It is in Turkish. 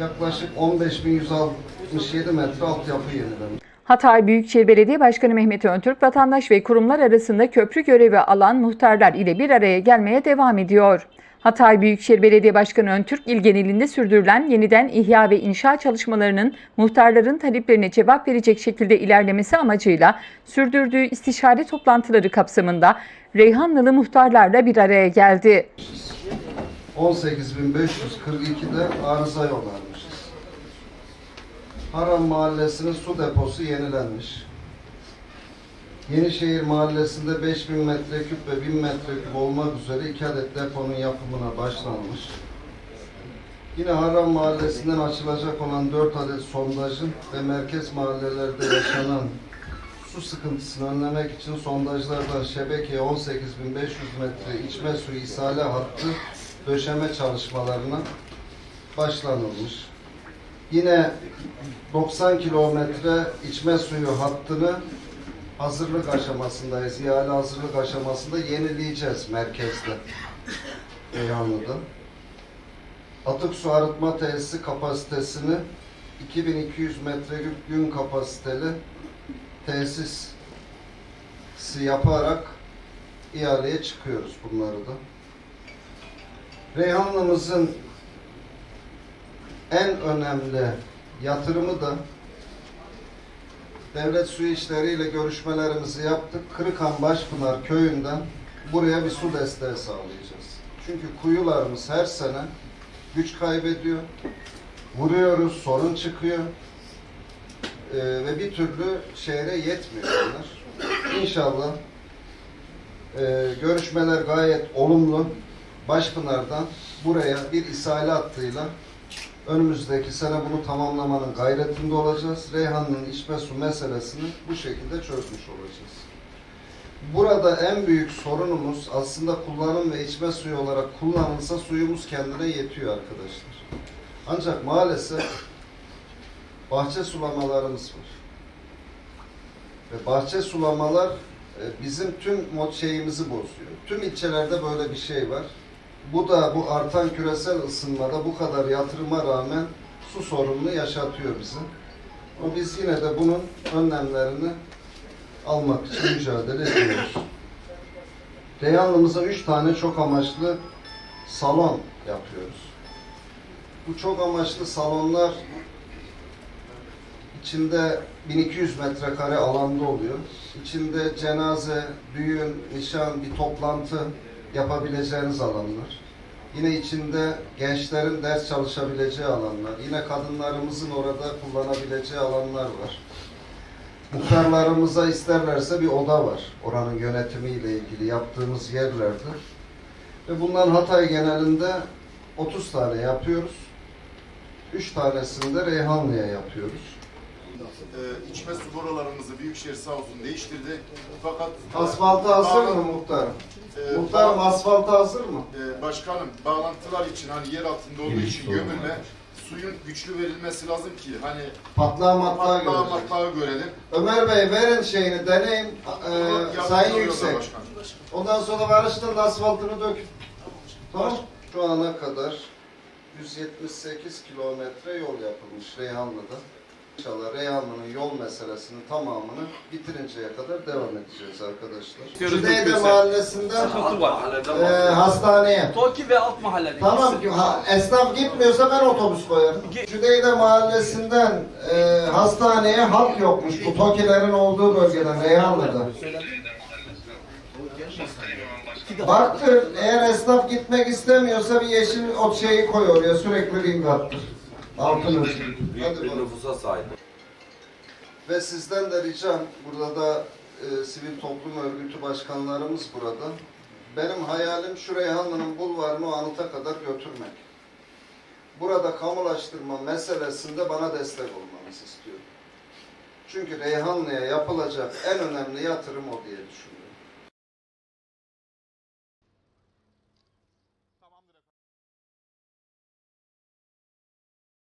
Yaklaşık 15.167 metre altyapı yenilemiş. Hatay Büyükşehir Belediye Başkanı Mehmet Öntürk, vatandaş ve kurumlar arasında köprü görevi alan muhtarlar ile bir araya gelmeye devam ediyor. Hatay Büyükşehir Belediye Başkanı Öntürk, il genelinde sürdürülen yeniden ihya ve inşa çalışmalarının muhtarların taleplerine cevap verecek şekilde ilerlemesi amacıyla sürdürdüğü istişare toplantıları kapsamında Reyhanlılı muhtarlarla bir araya geldi. 18.542'de arıza yol almışız. Haram Mahallesi'nin su deposu yenilenmiş. Yenişehir Mahallesi'nde 5000 metreküp ve 1000 metreküp olmak üzere iki adet deponun yapımına başlanmış. Yine Haram Mahallesi'nden açılacak olan 4 adet sondajın ve merkez mahallelerde yaşanan su sıkıntısını önlemek için sondajlardan şebekeye 18.500 metre içme suyu ishale hattı döşeme çalışmalarına başlanılmış. Yine 90 kilometre içme suyu hattını hazırlık aşamasındayız. İhale hazırlık aşamasında yenileyeceğiz merkezde. Reyhanlı'da. Atık su arıtma tesisi kapasitesini 2200 metreküp gün kapasiteli tesis yaparak ihaleye çıkıyoruz bunları da. Reyhanlı'mızın en önemli yatırımı da devlet su işleriyle görüşmelerimizi yaptık. Kırıkhan Başpınar köyünden buraya bir su desteği sağlayacağız. Çünkü kuyularımız her sene güç kaybediyor. Vuruyoruz, sorun çıkıyor. Ee, ve bir türlü şehre yetmiyor bunlar. İnşallah e, görüşmeler gayet olumlu. Başpınar'dan buraya bir ishale hattıyla önümüzdeki sene bunu tamamlamanın gayretinde olacağız. Reyhanlı'nın içme su meselesini bu şekilde çözmüş olacağız. Burada en büyük sorunumuz aslında kullanım ve içme suyu olarak kullanılsa suyumuz kendine yetiyor arkadaşlar. Ancak maalesef bahçe sulamalarımız var. Ve bahçe sulamalar e, bizim tüm mod şeyimizi bozuyor. Tüm ilçelerde böyle bir şey var. Bu da bu artan küresel ısınmada bu kadar yatırıma rağmen su sorununu yaşatıyor bizi. Ama biz yine de bunun önlemlerini almak için mücadele ediyoruz. Reyhanlımıza üç tane çok amaçlı salon yapıyoruz. Bu çok amaçlı salonlar içinde 1200 metrekare alanda oluyor. İçinde cenaze, düğün, nişan, bir toplantı yapabileceğiniz alanlar. Yine içinde gençlerin ders çalışabileceği alanlar. Yine kadınlarımızın orada kullanabileceği alanlar var. Muhtarlarımıza isterlerse bir oda var. Oranın yönetimiyle ilgili yaptığımız yerlerde. Ve bundan Hatay genelinde 30 tane yapıyoruz. 3 tanesini de Reyhanlı'ya yapıyoruz. Ee, içme su borularımızı Büyükşehir sağ olsun değiştirdi. Fakat Asfaltı hazır mı muhtarım? Ee, Muhtarım asfaltı hazır mı? Ee, başkanım bağlantılar için hani yer altında olduğu için gömülme suyun güçlü verilmesi lazım ki hani Patlağı matlağı görecek. matbağa görelim. Ömer Bey verin şeyini deneyin. Ee, sayın Yüksek. başkanım. Ondan sonra karıştırın asfaltını dökün. Tamam. Şu ana kadar 178 kilometre yol yapılmış Reyhanlı'da. İnşallah Reyhanlı'nın yol meselesinin tamamını bitirinceye kadar devam edeceğiz arkadaşlar. Cüdeyde Mahallesi'nden Sıkıntı var. e, hastaneye. Toki ve alt mahallede. Tamam ki ha, esnaf gitmiyorsa ben otobüs koyarım. Cüdeyde Mahallesi'nden e, hastaneye halk yokmuş bu TOKİ'lerin olduğu bölgeden Reyhanlı'da. Baktır eğer esnaf gitmek istemiyorsa bir yeşil ot şeyi koy oraya sürekli ring Altını. büyük bir nüfusa sahip. Ve sizden de ricam, burada da e, sivil toplum örgütü başkanlarımız burada. Benim hayalim şu Reyhanlı'nın bulvarını anıta kadar götürmek. Burada kamulaştırma meselesinde bana destek olmanızı istiyorum. Çünkü Reyhanlı'ya yapılacak en önemli yatırım o diye düşünüyorum.